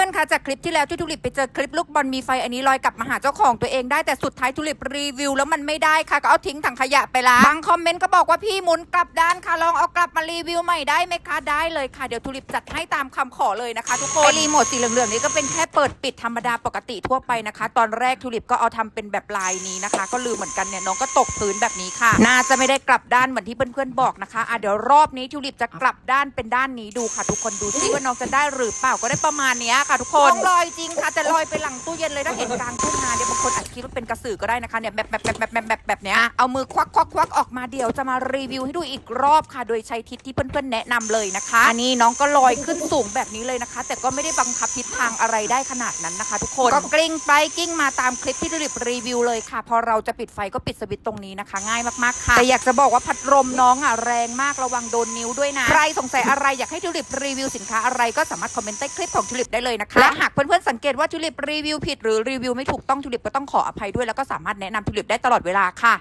พื่อนๆคะจากคลิปที่แล้วที่ทุลิปไปเจอคลิปลูกบอลมีไฟอันนี้ลอยกลับมาหาเจ้าของตัวเองได้แต่สุดท้ายทุลิปรีวิวแล้วมันไม่ได้ค่ะก็เอาทิ้งถังขยะไปละบางคอมเมนต์ก็บอกว่าพี่หมุนกลับด้านค่ะลองเอากลับ มารีวิวใหม่ได้ไหมคะได้เลยค่ะ เดี๋ยวทุลิปจัดให้ตามคำขอเลยนะคะ ทุกคนไอรีโมทสีเหลืองๆนี้ก็เป็นแค่เปิดปิดธรรมดาปกติทั่วไปนะคะ ตอนแรกทุลิปก็เอาทำเป็นแบบลายนี้นะคะ ก็ลืมเหมือนกันเนี่ยน้องก็ตกพื้นแบบนี้ค่ะ น่าจะไม่ได้กลับด้านเหมือนที่เพื่อนๆบอกนะคะอะเดี๋ยวรอบนี้ทุลิปจะกลับด้านเป็นด้านนี้ดูค่ะ ทุกคนดูซิว่าน้องจะได้หรือเปล่าก็ได้ประมาณนี้ค่ะ ทุกคนลอยจริงค่ะแต่ลอยไปหลังตู้เย็นเลยถ้าเห็นกลางทุ่งนา คนอาจจะคิดว่าเป็นกระสือก็ได้นะคะเนี่ยแบบแบบแบบแบบแบบแบบแบบเนี้ยเอามือควักควักควักออกมาเดี๋ยวจะมารีวิวให้ดูอีกรอบค่ะ โดยใช้ทิศที่เพื่อนๆแนะนำเลยนะคะอันนี้น้องก็ลอยขึ้นสูงแบบนี้เลยนะคะ แต่ก็ไม่ได้บังคับทิศทางอะไรได้ขนาดนั้นนะคะ ทุกคนก็กลิ้งไปกลิ้งมาตามคลิปที่ทุลิปรีวิวเลยค่ะ พอเราจะปิดไฟก็ปิดสวิตช์ตรงนี้นะคะ ง่ายมากๆค่ะแต่อยากจะบอกว่าพัดลมน้องอะแรงมากระวังโดนนิ้วด้วยนะใครสงสัยอะไรอยากให้ทุลิปรีวิวสินค้าอะไรก็สามารถคอมเมนต์ใต้คลิปของทุลิปได้เลยนะคะและหากเพื่อนๆสังเกตว่าทุลิปรีวิวผิดหรือรีวิวไม่ถูกต้องทุลิปก็ต้องขออภัยด้วยแล้วก็สามารถแนะนำทุลิปได้ตลอดเวลาค่ะ